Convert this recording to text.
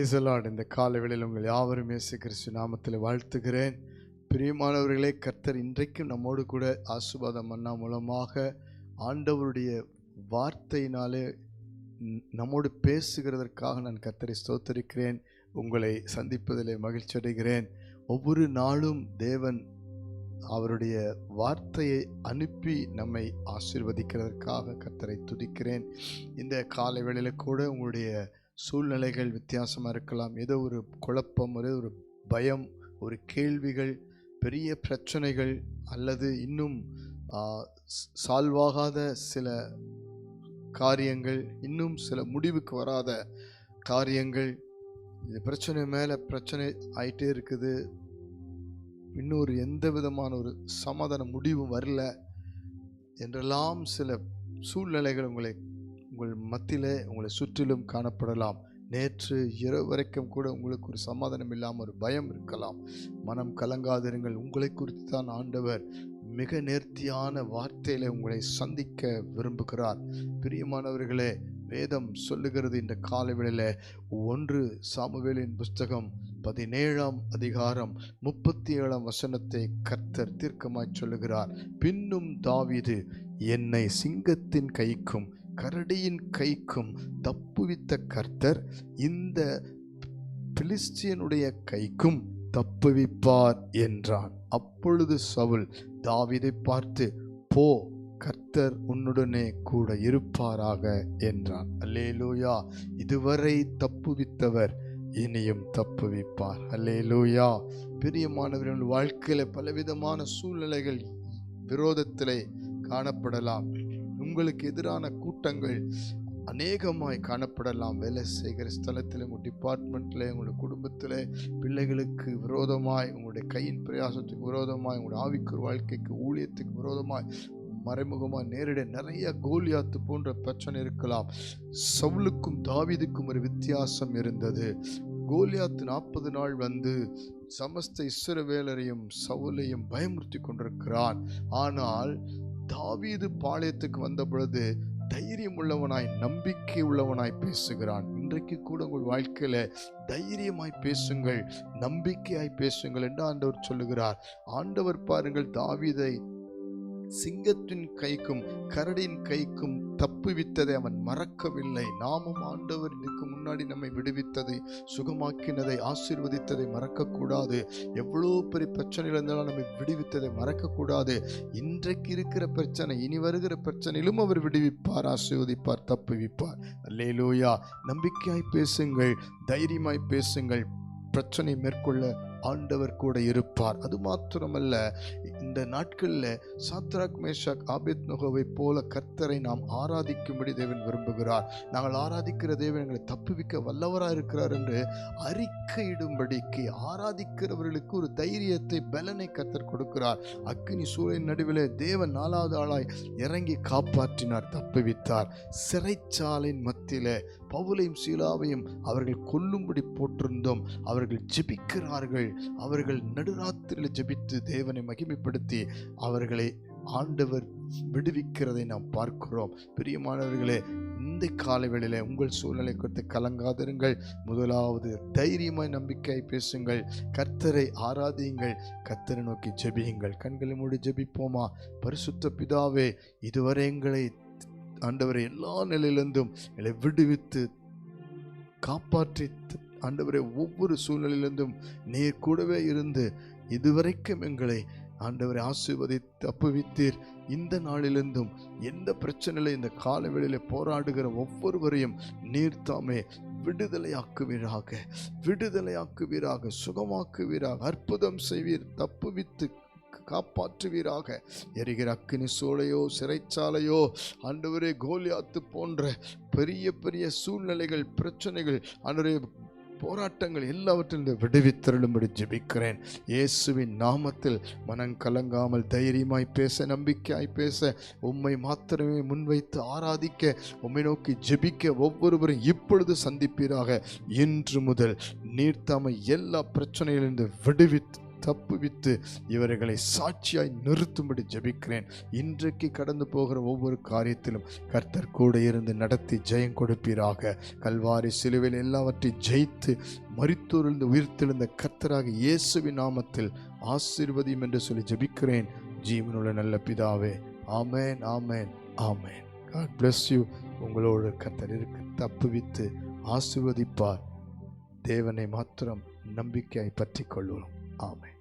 பிரைசலாட் இந்த காலவேளையில் உங்கள் யாவரும் இயேசு கிறிஸ்து நாமத்தில் வாழ்த்துகிறேன். பிரியமானவர்களே கர்த்தர் இன்றைக்கும் நம்மோடு கூட ஆசுபாதம் மன்னா மூலமாக ஆண்டவருடைய வார்த்தையினாலே நம்மோடு பேசுகிறதற்காக நான் கர்த்தரை ஸ்தோத்தரிக்கிறேன். உங்களை சந்திப்பதிலே மகிழ்ச்சி அடைகிறேன். ஒவ்வொரு நாளும் தேவன் அவருடைய வார்த்தையை அனுப்பி நம்மை ஆசீர்வதிக்கிறதற்காக கர்த்தரை துதிக்கிறேன். இந்த காலை வேளையில் கூட உங்களுடைய சூழ்நிலைகள் வித்தியாசமாக இருக்கலாம். ஏதோ ஒரு குழப்பம் ஒரு ஒரு பயம் ஒரு கேள்விகள் பெரிய பிரச்சனைகள் அல்லது இன்னும் சால்வாகாத சில காரியங்கள் இன்னும் சில முடிவுக்கு வராத காரியங்கள். இது பிரச்சனை மேலே பிரச்சனை ஆயிட்டே இருக்குது. இன்னொரு எந்த விதமான ஒரு சமாதான முடிவும் வரல. என்றெல்லாம் சில சூழ்நிலைகள் உங்களை உங்கள் மத்தியிலே உங்களை சுற்றிலும் காணப்படலாம். நேற்று இரவு வரைக்கும் கூட உங்களுக்கு ஒரு சமாதானம் இல்லாமல் ஒரு பயம் இருக்கலாம். மனம் கலங்காதிருங்கள். உங்களை குறித்து தான் ஆண்டவர் மிக நேர்த்தியான வார்த்தையில உங்களை சந்திக்க விரும்புகிறார். பிரியமானவர்களே வேதம் சொல்லுகிறது இந்த காலவேளையில ஒன்று சாமுவேலின் புஸ்தகம் பதினேழாம் அதிகாரம் முப்பத்தி ஏழாம் வசனத்தை கர்த்தர் தீர்க்கமாய் சொல்லுகிறார். பின்னும் தாவிது என்னை சிங்கத்தின் கைக்கும் கரடியின் கைக்கும் தப்புவித்த கர்த்தர் இந்த பிலிஸ்டியனுடைய கைக்கும் தப்புவிப்பார் என்றான். அப்பொழுது சவுல் தாவிதை பார்த்து போ கர்த்தர் உன்னுடனே கூட இருப்பாராக என்றான். அல்லேலூயா இதுவரை தப்புவித்தவர் இனியும் தப்புவிப்பார். அல்லேலூயா பிரியமானவர்கள் வாழ்க்கையில் பலவிதமான சூழ்நிலைகள் விரோதத்திலே காணப்படலாம். உங்களுக்கு எதிரான கூட்டங்கள் அநேகமாய் காணப்படலாம். வேலை செய்கிற ஸ்தலத்தில் உங்கள் டிபார்ட்மெண்ட்டில் உங்களுடைய குடும்பத்தில் பிள்ளைகளுக்கு விரோதமாய் உங்களுடைய கையின் பிரயாசத்துக்கு விரோதமாய் உங்களுடைய ஆவிக்குரிய வாழ்க்கைக்கு ஊழியத்துக்கு விரோதமாய் மறைமுகமாக நேரிட நிறைய கோலியாத்து போன்ற பிரச்சனை இருக்கலாம். சவுலுக்கும் தாவிதுக்கும் ஒரு வித்தியாசம் இருந்தது. கோலியாத்து நாற்பது நாள் வந்து சமஸ்த இஸ்ரவேலரையும் சவுலையும் பயமுறுத்தி கொண்டிருக்கிறான். ஆனால் தாவீது பாளையத்துக்கு வந்த பொழுது தைரியம் உள்ளவனாய் நம்பிக்கை உள்ளவனாய் பேசுகிறான். இன்றைக்கு கூட உங்கள் வாழ்க்கையில் தைரியமாய் பேசுங்கள் நம்பிக்கையாய் பேசுங்கள் என்று ஆண்டவர் சொல்லுகிறார். ஆண்டவர் பாருங்கள் தாவீதை சிங்கத்தின் கைக்கும் கரடியின் கைக்கும் தப்புவித்ததை அவன் மறக்கவில்லை. நாமும் ஆண்டவர் இதுக்கு முன்னாடி நம்மை விடுவித்ததை சுகமாக்கினதை ஆசீர்வதித்ததை மறக்கக்கூடாது. எவ்வளோ பெரிய பிரச்சனையில் இருந்தாலும் நம்மை விடுவித்ததை மறக்கக்கூடாது. இன்றைக்கு இருக்கிற பிரச்சனை இனி வருகிற பிரச்சனையிலும் அவர் விடுவிப்பார் ஆசீர்வதிப்பார் தப்புவிப்பார் அல்லேலூயா. நம்பிக்கையாய் பேசுங்கள் தைரியமாய் பேசுங்கள். பிரச்சனை மேற்கொள்ள ஆண்டவர் கூட இருப்பார். அது மாத்திரமல்ல இந்த நாட்களில் சாத்ராக் மேஷாக் ஆபித் நுகவை போல கர்த்தரை நாம் ஆராதிக்கும்படி தேவன் விரும்புகிறார். நாங்கள் ஆராதிக்கிற தேவன் எங்களை தப்புவிக்க வல்லவராக இருக்கிறார் என்று அறிக்கையிடும்படிக்கு ஆராதிக்கிறவர்களுக்கு ஒரு தைரியத்தை பலனை கர்த்தர் கொடுக்கிறார். அக்னி சூழலின் நடுவில் தேவன் நாலாவது ஆளாய் இறங்கி காப்பாற்றினார் தப்புவித்தார். சிறைச்சாலின் மத்தியில் பவுலையும் சீலாவையும் அவர்கள் கொல்லும்படி போட்டிருந்தோம். அவர்கள் ஜெபிக்கிறார்கள். அவர்கள் நடுராத்திரியில் ஜெபித்து தேவனை மகிமைப்படுத்தி அவர்களை ஆண்டவர் விடுவிக்கிறதை நாம் பார்க்கிறோம். பிரியமானவர்களே இந்த காலவேளையில உங்கள் சூழ்நிலை குறித்து கலங்காதிருங்கள். முதலாவது தைரியமாய் நம்பிக்கையை பேசுங்கள். கர்த்தரை ஆராதியுங்கள். கர்த்தரை நோக்கி ஜெபியுங்கள். கண்களை மூடி ஜெபிப்போமா? பரிசுத்த பிதாவே இதுவரை எங்களை ஆண்டவரை எல்லா நிலையிலிருந்தும் எங்களை விடுவித்து காப்பாற்றி ஆண்டவரை ஒவ்வொரு சூழ்நிலையிலிருந்தும் நீர் கூடவே இருந்து இதுவரைக்கும் எங்களை ஆண்டவரை ஆசீர்வதித்து அப்புவித்தீர். இந்த நாளிலிருந்தும் எந்த பிரச்சனையில இந்த காலவெளியில் போராடுகிற ஒவ்வொருவரையும் நீர் தாமே விடுதலையாக்குவீராக விடுதலையாக்குவீராக சுகமாக்குவீராக அற்புதம் செய்வீர் தப்புவித்து காப்பாற்றுவீராக. எரிகிற அக்கினி சூளையோ சிறைச்சாலையோ ஆண்டவரே கோலியாத்து போன்ற பெரிய பெரிய சூழ்நிலைகள் பிரச்சனைகள் ஆண்டவரே போராட்டங்கள் எல்லாவற்றிலிருந்து விடுவித்தருளும்படி ஜெபிக்கிறேன். இயேசுவின் நாமத்தில் மனம் கலங்காமல் தைரியமாய் பேச நம்பிக்கையாய் பேச உம்மை மாத்திரமே முன்வைத்து ஆராதிக்க உம்மை நோக்கி ஜெபிக்க ஒவ்வொருவரும் இப்பொழுது சந்திப்பீராக. இன்று முதல் நீர்த்தாமை எல்லா பிரச்சனையிலிருந்து விடுவித்து தப்புவித்து இவர்களை சாட்சியாய் நிறுத்தும்படி ஜெபிக்கிறேன். இன்றைக்கு கடந்து போகிற ஒவ்வொரு காரியத்திலும் கர்த்தர் கூட இருந்து நடத்தி ஜெயம் கொடுப்பீராக. கல்வாரி சிலுவையில் எல்லாவற்றையும் ஜெயித்து மரித்தோரிலிருந்து உயிர்த்தெழுந்த கர்த்தராக இயேசுவின் நாமத்தில் ஆசீர்வதியும் என்று சொல்லி ஜெபிக்கிறேன். ஜீவனுள்ள நல்ல பிதாவே ஆமேன் ஆமேன் ஆமேன். காட் பிளஸ் யூ உங்களோடு கர்த்தர் இருக்கு. தப்புவித்து ஆசிர்வதிப்பார். தேவனை மாத்திரம் நம்பிக்கையை பற்றி கொள்வோம் ஆமென்